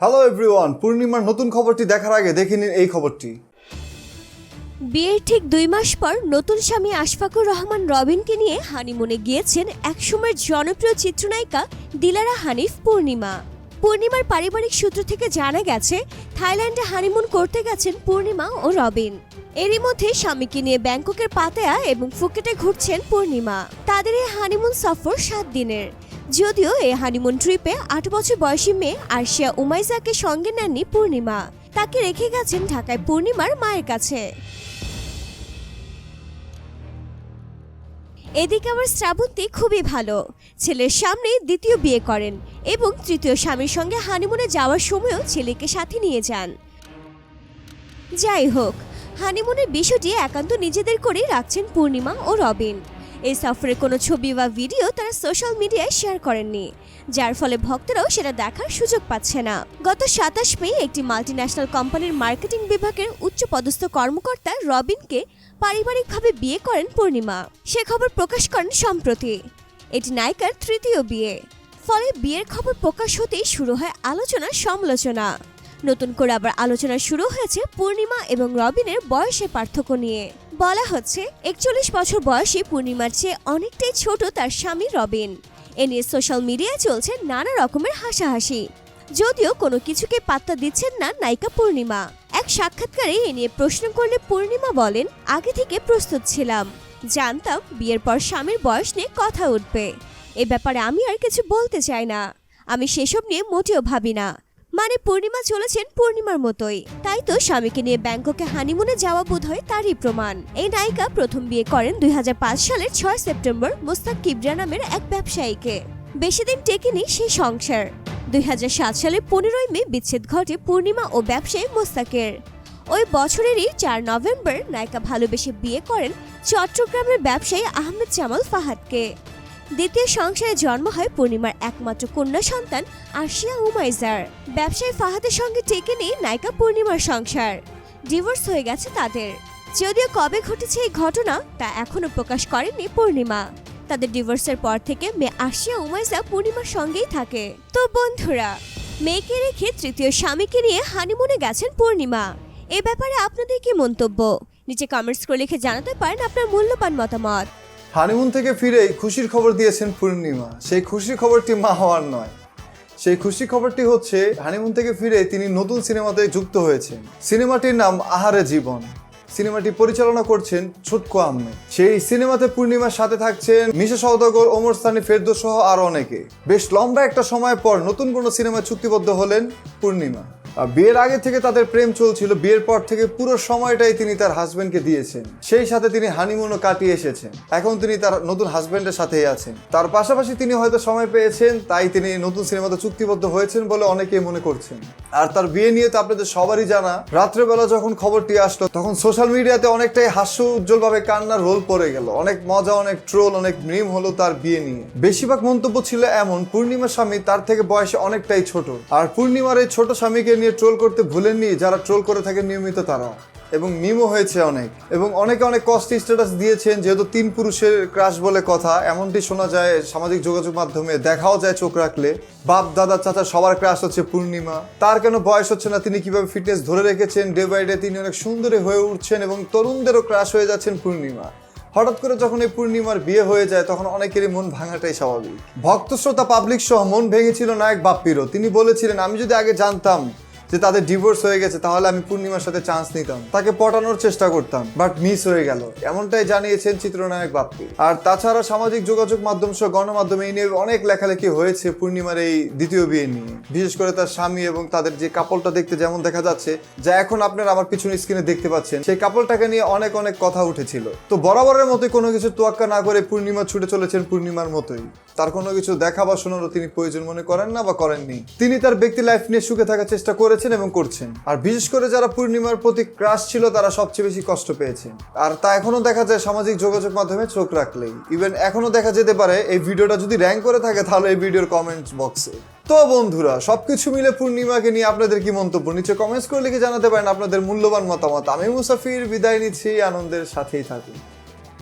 Hello everyone পূর্ণিমার নতুন খবরটি দেখার আগে দেখে নিন এই খবরটি। বিয়ের ঠিক দুই মাস পর নতুন স্বামী আশফাকুর রহমান রবিনকে নিয়ে হানিমুনে গিয়েছেন একসময়ের জনপ্রিয় চিত্রনায়িকা দিলারা হানিফ পূর্ণিমা। পূর্ণিমার পারিবারিক সূত্র থেকে জানা গেছে, থাইল্যান্ডে হানিমুন করতে গেছেন পূর্ণিমা ও রবিন। এরই মধ্যে স্বামীকে নিয়ে ব্যাংককের পাতেয়া এবং ফুকেটে ঘুরছেন পূর্ণিমা। তাদের এই হানিমুন সফর সাত দিনের। যদিও এই হানিমুন ট্রিপে আট বছর বয়সী মেয়ে আরশিয়া উমাইজাকে সঙ্গে নেননি পূর্ণিমা। তাকে রেখে গেছেন ঢাকায় পূর্ণিমার মায়ের কাছে। এদিকে আমার শ্রাবন্তী খুবই ভালো। ছেলের সামনে দ্বিতীয় বিয়ে করেন এবং তৃতীয় স্বামীর সঙ্গে হানিমুনে যাওয়ার সময়ও ছেলেকে সাথে নিয়ে যান। যাই হোক হানিমুনের বিষয়টি একান্ত নিজেদের করেই রাখছেন পূর্ণিমা ও রবিন। এই সফরের কোনো ছবি বা ভিডিও তারা সোশ্যাল মিডিয়ায় শেয়ার করেননি, যার ফলে ভক্তরাও সেটা দেখার সুযোগ পাচ্ছে না। গত সাতাশ মে একটি মাল্টিন্যাশনাল কোম্পানির মার্কেটিং বিভাগের উচ্চপদস্থ কর্মকর্তা রবিনকে পারিবারিকভাবে বিয়ে করেন পূর্ণিমা। সে খবর প্রকাশ করেন সম্প্রতি। এটি নায়িকার তৃতীয় বিয়ে। ফলে বিয়ের খবর প্রকাশ হতেই শুরু হয় আলোচনা সমালোচনা। নতুন করে আবার আলোচনা শুরু হয়েছে পূর্ণিমা এবং রবিনের বয়সের পার্থক্য নিয়ে। বলা হচ্ছে, একচল্লিশ বছর বয়সী পূর্ণিমার চেয়ে অনেকটাই ছোট তার স্বামী রবিন। এ নিয়ে সোশ্যাল মিডিয়ায় চলছে নানা রকমের হাসাহাসি। যদিও কোনো কিছুকে পাত্তা দিচ্ছেন না নায়িকা পূর্ণিমা। এক সাক্ষাৎকারে এ নিয়ে প্রশ্ন করলে পূর্ণিমা বলেন, আগে থেকে প্রস্তুত ছিলাম। জানতাম বিয়ের পর স্বামীর বয়স নিয়ে কথা উঠবে। এ ব্যাপারে আমি আর কিছু বলতে চাই না। আমি সেসব নিয়ে মোটেও ভাবি না। মানে পূর্ণিমা চলেছেন পূর্ণিমার মতোই। তাই তো স্বামীকে নিয়ে ব্যাংককে হানিমুনে যাওয়া বোধ হয় তারই প্রমাণ। এই নায়িকা প্রথম বিয়ে করেন দু হাজার পাঁচ সালের ছয় সেপ্টেম্বর মোস্তাক কিবরা নামের এক ব্যবসায়ীকে। বেশি দিন টেকেনি সেই সংসার। দুই সালে পনেরোই মে বিচ্ছেদ ঘটে পূর্ণিমা ও ব্যবসায়ী মোস্তাকের। ওই বছরেরই চার নভেম্বর নায়িকা ভালোবেসে বিয়ে করেন চট্টগ্রামের ব্যবসায়ী আহমেদ জামাল ফাহাদকে। দ্বিতীয় সংসারে জন্ম হয় পূর্ণিমার একমাত্র কন্যা সন্তান আশিয়া উমাইজার ব্যবসায়ী ফাহাদের সঙ্গে টেকে নেই নায়িকা পূর্ণিমার সংসার। ডিভোর্স হয়ে গেছে তাদের। যদিও কবে ঘটেছে এই ঘটনা তা এখনও প্রকাশ করেনি পূর্ণিমা। তাদের ডিভোর্সের পর থেকে মেয়ে আশিয়া উমাইজা পূর্ণিমার সঙ্গেই থাকে। তো বন্ধুরা, মেয়েকে রেখে তৃতীয় স্বামীকে নিয়ে হানিমুনে গেছেন পূর্ণিমা। এ ব্যাপারে আপনাদের কি মন্তব্য? নিচে কমেন্টস করে লিখে জানাতে পারেন আপনার মূল্যবান মতামত। হানিমুন থেকে ফিরেই খুশির খবর দিয়েছেন পূর্ণিমা। সেই খুশির খবরটি মা হওয়ার নয়। সেই খুশি খবরটি হচ্ছে, হানিমুন থেকে ফিরে তিনি নতুন সিনেমাতে যুক্ত হয়েছেন। সিনেমাটির নাম আহারে জীবন। সিনেমাটি পরিচালনা করছেন ছোটকো আহমেদ। সেই সিনেমাতে পূর্ণিমার সাথে থাকছেন মিশা সওদাগর, ওমর সানি, ফেরদৌস সহ আরও অনেকে। বেশ লম্বা একটা সময় পর নতুন কোনো সিনেমায় চুক্তিবদ্ধ হলেন পূর্ণিমা। বিয়ের আগে থেকে তাদের প্রেম চলছিল, বিয়ের পর থেকে পুরো সময়টাই তিনি তার হাজবেন্ডকে দিয়েছেন। সেই সাথে তিনি হানিমুনও কাটিয়ে এসেছেন। এখন তিনি তার নতুন হাজবেন্ডের সাথেই আছেন। তার পাশাপাশি তিনি হয়তো সময় পেয়েছেন, তাই তিনি নতুন সিনেমাতে চুক্তিবদ্ধ হয়েছেন বলে অনেকেই মনে করছেন। আর তার বিয়ে নিয়ে তো আপনাদের সবারই জানা, রাত্রেবেলা যখন খবরটি আসলো, তখন সোশ্যাল মিডিয়াতে অনেকটাই হাস্য উজ্জ্বলভাবে কান্নার রোল পড়ে গেল। অনেক মজা, অনেক ট্রোল অনেক মিম হলো তার বিয়ে নিয়ে। বেশিরভাগ মন্তব্য ছিল এমন, পূর্ণিমার স্বামী তার থেকে বয়সে অনেকটাই ছোট। আর পূর্ণিমার এই ছোট স্বামীকে নিয়ে ট্রোল করতে ভুলেননি, যারা ট্রোল করে থাকে নিয়মিত তারা এবং মিমও হয়েছে অনেক। এবং অনেকে অনেক কষ্ট স্ট্যাটাস দিয়েছেন, যেহেতু তিন পুরুষের ক্রাশ বলে কথা, এমনটি শোনা যায় সামাজিক যোগাযোগ মাধ্যমে, দেখাও যায় চোখ রাখলে। বাপ, দাদা, চাচা, সবার ক্রাশ হচ্ছে পূর্ণিমা। তার কেন বয়স হচ্ছে না, তিনি কীভাবে ফিটনেস ধরে রেখেছেন ডে বাই ডে তিনি অনেক সুন্দরী হয়ে উঠছেন এবং তরুণদেরও ক্রাশ হয়ে যাচ্ছেন পূর্ণিমা। হঠাৎ করে যখন এই পূর্ণিমার বিয়ে হয়ে যায়, তখন অনেকেরই মন ভাঙাটাই স্বাভাবিক। ভক্ত শ্রোতা পাবলিক সহ মন ভেঙেছিল নায়ক বাপ্পিরও। তিনি বলেছিলেন, আমি যদি আগে জানতাম যে তাদের ডিভোর্স হয়ে গেছে, তাহলে আমি পূর্ণিমার সাথে চান্স নিতাম। তাকে পটানোর চেষ্টা করতাম বাট মিস হয়ে গেল। এমনটাই জানিয়েছেন চিত্রনায়ক বাপ্পি। আর তাছাড়া সামাজিক যোগাযোগ মাধ্যম সহ গণমাধ্যমে এই নিয়ে অনেক লেখালেখি হয়েছে পূর্ণিমার এই দ্বিতীয় বিয়ে নিয়ে। বিশেষ করে তার স্বামী এবং তাদের যে কাপলটা দেখতে যেমন দেখা যাচ্ছে, যা এখন আপনার আমার পিছনে স্ক্রিনে দেখতে পাচ্ছেন, সেই কাপলটাকে নিয়ে অনেক অনেক কথা উঠেছিল। তো বরাবরের মতোই কোনো কিছু তোয়াক্কা না করে পূর্ণিমা ছুটে চলেছেন পূর্ণিমার মতোই। তার কোনো কিছু দেখা বা শোনারও তিনি প্রয়োজন মনে করেন না বা করেননি। তিনি তার ব্যক্তি লাইফ নিয়ে সুখে থাকার চেষ্টা করেছেন এবং করছেন। আর বিশেষ করে যারা পূর্ণিমার প্রতি ক্রাশ ছিল, তারা সবচেয়ে বেশি কষ্ট পেয়েছে আর তা এখনও দেখা যায় সামাজিক যোগাযোগ মাধ্যমে চোখ রাখলেই। ইভেন এখনও দেখা যেতে পারে, এই ভিডিওটা যদি র্যাঙ্ক করে থাকে, তাহলে এই ভিডিওর কমেন্ট বক্সে তো বন্ধুরা, সবকিছু মিলে পূর্ণিমাকে নিয়ে আপনাদের কি মন্তব্য? নিচে কমেন্টস করে লিখে জানাতে পারেন আপনাদের মূল্যবান মতামত। আমি মুসাফির, বিদায় নিচ্ছি, আনন্দের সাথেই থাকুন।